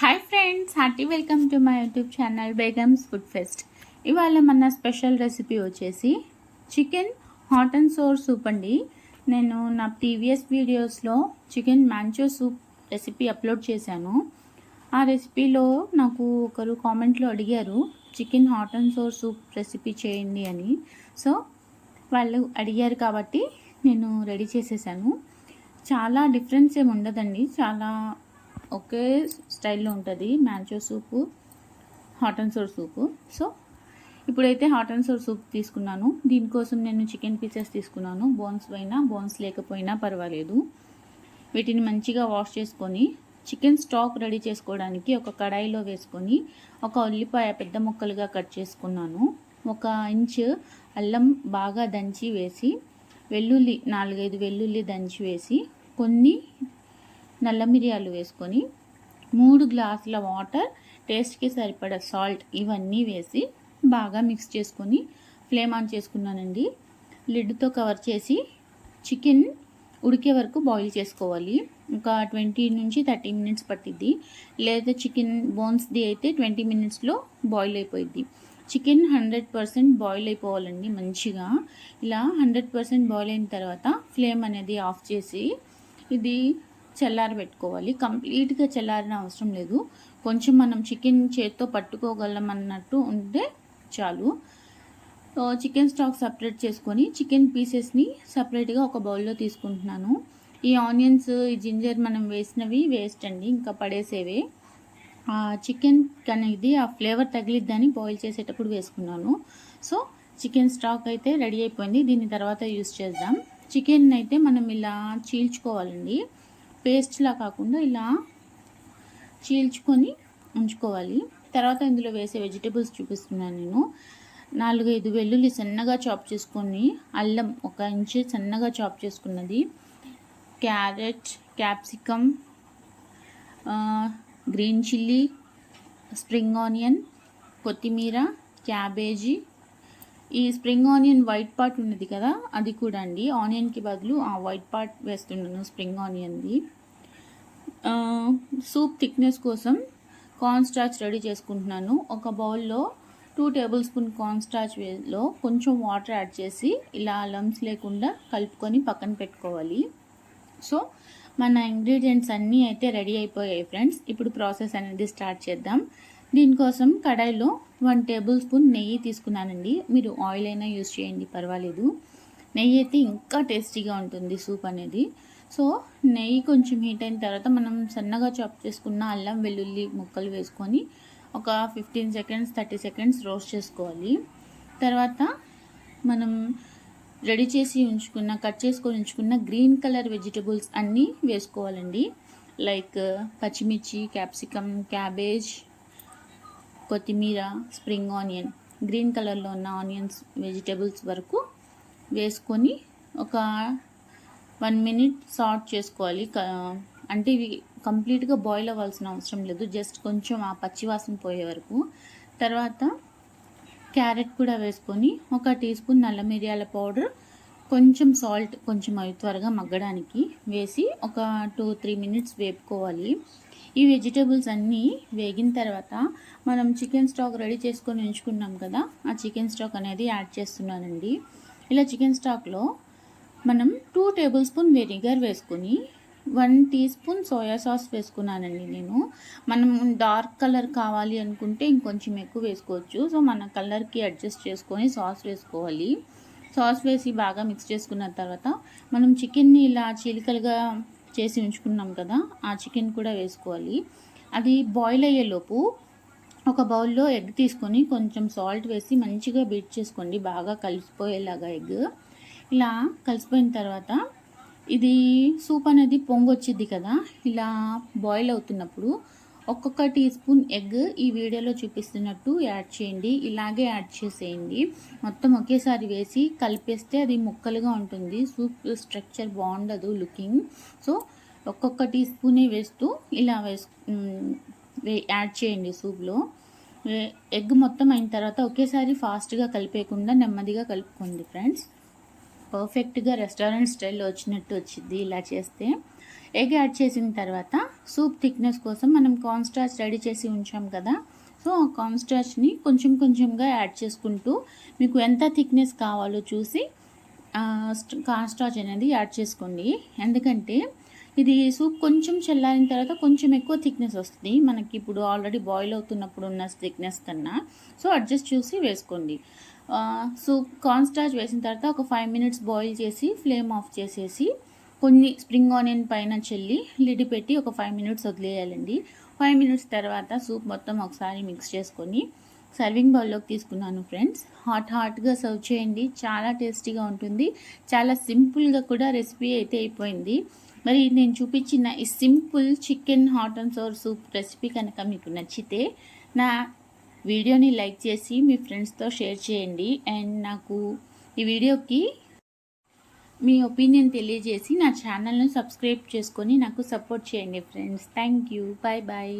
Hi friends hearty welcome to my YouTube channel Begums food fest ఇవాళ మన special recipe వచ్చేసి chicken hot and sour soup అండి. నేను నా ప్రీవియస్ వీడియోస్లో chicken manchow soup recipe upload చేశాను. ఆ రెసిపీలో నాకు ఒకరు కామెంట్లో అడిగారు chicken hot and sour soup recipe చేయండి అని. సో వాళ్ళు అడిగారు కాబట్టి నేను రెడీ చేసేసాను. చాలా డిఫరెన్స్ ఏమి ఉండదండి. చాలా ఒకే స్టైల్లో ఉంటుంది manchow soup hot and sour soup. So ఇప్పుడైతే హాట్ అండ్ సోర్ సూప్ తీసుకున్నాను. దీనికోసం నేను చికెన్ పీసెస్ తీసుకున్నాను. బోన్స్ పోయినా బోన్స్ లేకపోయినా పర్వాలేదు. వీటిని మంచిగా వాష్ చేసుకొని చికెన్ స్టాక్ రెడీ చేసుకోవడానికి ఒక కడాయిలో వేసుకొని ఒక ఉల్లిపాయ పెద్ద ముక్కలుగా కట్ చేసుకున్నాను. ఒక ఇంచ్ అల్లం బాగా దంచి వేసి వెల్లుల్లి నాలుగైదు వెల్లుల్లి దంచి వేసి కొన్ని నల్ల మిరియాలు వేసుకొని మూడు గ్లాసుల వాటర్ టేస్ట్కి సరిపడ సాల్ట్ ఇవన్నీ వేసి బాగా మిక్స్ చేసుకొని ఫ్లేమ్ ఆన్ చేసుకున్నానండి. లిడ్తో కవర్ చేసి చికెన్ ఉడికే వరకు బాయిల్ చేసుకోవాలి. ఒక ట్వంటీ నుంచి థర్టీ మినిట్స్ పట్టిద్ది. లేదా చికెన్ బోన్స్ది అయితే ట్వంటీ మినిట్స్లో బాయిల్ అయిపోయిద్ది. చికెన్ హండ్రెడ్ పర్సెంట్ బాయిల్ అయిపోవాలండి మంచిగా. ఇలా హండ్రెడ్ పర్సెంట్ బాయిల్ అయిన తర్వాత ఫ్లేమ్ అనేది ఆఫ్ చేసి ఇది చల్లారి పెట్టుకోవాలి. కంప్లీట్గా చల్లారిన అవసరం లేదు. కొంచెం మనం చికెన్ చేత్తో పట్టుకోగలం అన్నట్టు ఉంటే చాలు. చికెన్ స్టాక్ సపరేట్ చేసుకొని చికెన్ పీసెస్ని సపరేట్గా ఒక బౌల్లో తీసుకుంటున్నాను. ఈ ఆనియన్స్ ఈ జింజర్ మనం వేసినవి వేస్ట్ అండి ఇంకా పడేసేవే. ఆ చికెన్ అనేది ఆ ఫ్లేవర్ తగిలిద్దని బాయిల్ చేసేటప్పుడు వేసుకున్నాను. సో చికెన్ స్టాక్ అయితే రెడీ అయిపోయింది. దీని తర్వాత యూస్ చేద్దాం. చికెన్ అయితే మనం ఇలా చీల్చుకోవాలండి. పేస్ట్లా కాకుండా ఇలా చీల్చుకొని ఉంచుకోవాలి. తర్వాత ఇందులో వేసే వెజిటేబుల్స్ చూపిస్తున్నాను నేను. నాలుగైదు వెల్లుల్లి సన్నగా చాప్ చేసుకొని అల్లం ఒక ఇంచు సన్నగా చాప్ చేసుకున్నది. Carrot capsicum green chilli spring onion కొత్తిమీర క్యాబేజీ ఈ స్ప్రింగ్ ఆనియన్ వైట్ పార్ట్ ఉన్నది కదా అది కూడా అండి ఆనియన్కి బదులు ఆ వైట్ పార్ట్ వేస్తున్నాను స్ప్రింగ్ ఆనియన్ది. సూప్ థిక్నెస్ కోసం కార్న్ స్టార్చ్ రెడీ చేసుకుంటున్నాను. ఒక బౌల్లో టూ టేబుల్ స్పూన్ కార్న్ స్టార్చ్లో కొంచెం వాటర్ యాడ్ చేసి ఇలా లమ్స్ లేకుండా కలుపుకొని పక్కన పెట్టుకోవాలి. సో మన ఇంగ్రీడియంట్స్ అన్నీ అయితే రెడీ అయిపోయాయి ఫ్రెండ్స్. ఇప్పుడు ప్రాసెస్ అనేది స్టార్ట్ చేద్దాం. దీనికోసం కడాయిలో వన్ టేబుల్ స్పూన్ నెయ్యి తీసుకున్నానండి. మీరు ఆయిల్ అయినా యూస్ చేయండి పర్వాలేదు. నెయ్యి అయితే ఇంకా టేస్టీగా ఉంటుంది సూప్ అనేది. సో నెయ్యి కొంచెం హీట్ అయిన తర్వాత మనం సన్నగా చాప్ చేసుకున్న అల్లం వెల్లుల్లి ముక్కలు వేసుకొని ఒక fifteen seconds thirty seconds roast చేసుకోవాలి. తర్వాత మనం రెడీ చేసి ఉంచుకున్న కట్ చేసుకొని ఉంచుకున్న గ్రీన్ కలర్ వెజిటబుల్స్ అన్నీ వేసుకోవాలండి. లైక్ పచ్చిమిర్చి క్యాప్సికమ్ క్యాబేజ్ కొత్తిమీర స్ప్రింగ్ ఆనియన్ గ్రీన్ కలర్లో ఉన్న ఆనియన్స్ వెజిటేబుల్స్ వరకు వేసుకొని ఒక వన్ మినిట్ సార్ట్ చేసుకోవాలి. అంటే ఇవి కంప్లీట్గా బాయిల్ అవ్వాల్సిన అవసరం లేదు. జస్ట్ కొంచెం ఆ పచ్చివాసన పోయే వరకు. తర్వాత క్యారెట్ కూడా వేసుకొని ఒక టీ స్పూన్ నల్ల మిరియాల పౌడర్ కొంచెం సాల్ట్ కొంచెం అవి త్వరగా మగ్గడానికి వేసి ఒక టూ త్రీ మినిట్స్ వేపుకోవాలి. ఈ వెజిటేబుల్స్ అన్నీ వేగిన తర్వాత మనం చికెన్ స్టాక్ రెడీ చేసుకొని ఉంచుకున్నాం కదా ఆ చికెన్ స్టాక్ అనేది యాడ్ చేస్తున్నానండి. ఇలా చికెన్ స్టాక్లో మనం టూ టేబుల్ స్పూన్ వెనిగర్ వేసుకొని one teaspoon soya sauce వేసుకున్నానండి నేను. మనం డార్క్ కలర్ కావాలి అనుకుంటే ఇంకొంచెం ఎక్కువ వేసుకోవచ్చు. సో మన కలర్కి అడ్జస్ట్ చేసుకొని సాస్ వేసుకోవాలి. సాస్ వేసి బాగా మిక్స్ చేసుకున్న తర్వాత మనం చికెన్ని ఇలా చీలికలుగా చేసి ఉంచుకున్నాం కదా ఆ చికెన్ కూడా వేసుకోవాలి. అది బాయిల్ అయ్యేలోపు ఒక బౌల్లో ఎగ్ తీసుకొని కొంచెం సాల్ట్ వేసి మంచిగా బీట్ చేసుకోండి బాగా కలిసిపోయేలాగా ఎగ్. ఇలా కలిసిపోయిన తర్వాత ఇది సూప్ అనేది పొంగొచ్చిద్ది కదా ఇలా బాయిల్ అవుతున్నప్పుడు ఒక్కొక్క టీ స్పూన్ ఎగ్ ఈ వీడియోలో చూపిస్తున్నట్టు యాడ్ చేయండి. ఇలాగే యాడ్ చేసేయండి. మొత్తం ఒకేసారి వేసి కలిపేస్తే అది ముక్కలుగా ఉంటుంది. సూప్ స్ట్రక్చర్ బాగుండదు లుకింగ్. సో ఒక్కొక్క టీ స్పూనే వేస్తూ ఇలా వేసు యాడ్ చేయండి సూప్లో. ఎగ్ మొత్తం అయిన తర్వాత ఒకేసారి ఫాస్ట్గా కలిపేయకుండా నెమ్మదిగా కలుపుకోండి ఫ్రెండ్స్. పర్ఫెక్ట్గా రెస్టారెంట్ స్టైల్లో వచ్చినట్టు వచ్చింది ఇలా చేస్తే. ఎగ్ యాడ్ చేసిన తర్వాత సూప్ థిక్నెస్ కోసం మనం కార్న్ స్టార్చ్ రెడీ చేసి ఉంచాం కదా. సో ఆ కార్న్ స్టార్చ్ని కొంచెం కొంచెంగా యాడ్ చేసుకుంటూ మీకు ఎంత థిక్నెస్ కావాలో చూసి కార్న్ స్టార్చ్ అనేది యాడ్ చేసుకోండి. ఎందుకంటే ఇది సూప్ కొంచెం చల్లారిన తర్వాత కొంచెం ఎక్కువ థిక్నెస్ వస్తుంది. మనకి ఇప్పుడు ఆల్రెడీ బాయిల్ అవుతున్నప్పుడు ఉన్న థిక్నెస్ కన్నా. సో అడ్జస్ట్ చూసి వేసుకోండి. సూప్ కార్న్ స్టార్చ్ వేసిన తర్వాత ఒక ఫైవ్ మినిట్స్ బాయిల్ చేసి ఫ్లేమ్ ఆఫ్ చేసేసి కొన్ని స్ప్రింగ్ ఆనియన్ పైన చెల్లి లిడి పెట్టి ఒక ఫైవ్ మినిట్స్ వదిలేయాలండి. ఫైవ్ మినిట్స్ తర్వాత సూప్ మొత్తం ఒకసారి మిక్స్ చేసుకొని సర్వింగ్ బౌల్లోకి తీసుకున్నాను ఫ్రెండ్స్ హాట్ హాట్గా సర్వ్ చేయండి. చాలా టేస్టీగా ఉంటుంది. చాలా సింపుల్గా కూడా రెసిపీ అయితే అయిపోయింది. మరి నేను చూపించిన ఈ simple chicken hot and sour soup recipe కనుక మీకు నచ్చితే నా వీడియోని లైక్ చేసి మీ ఫ్రెండ్స్తో షేర్ చేయండి. అండ్ నాకు ఈ వీడియోకి మీ ఒపీనియన్ తెలియజేసి నా ఛానల్ను సబ్స్క్రైబ్ చేసుకొని నాకు సపోర్ట్ చేయండి friends. Thank you. Bye bye.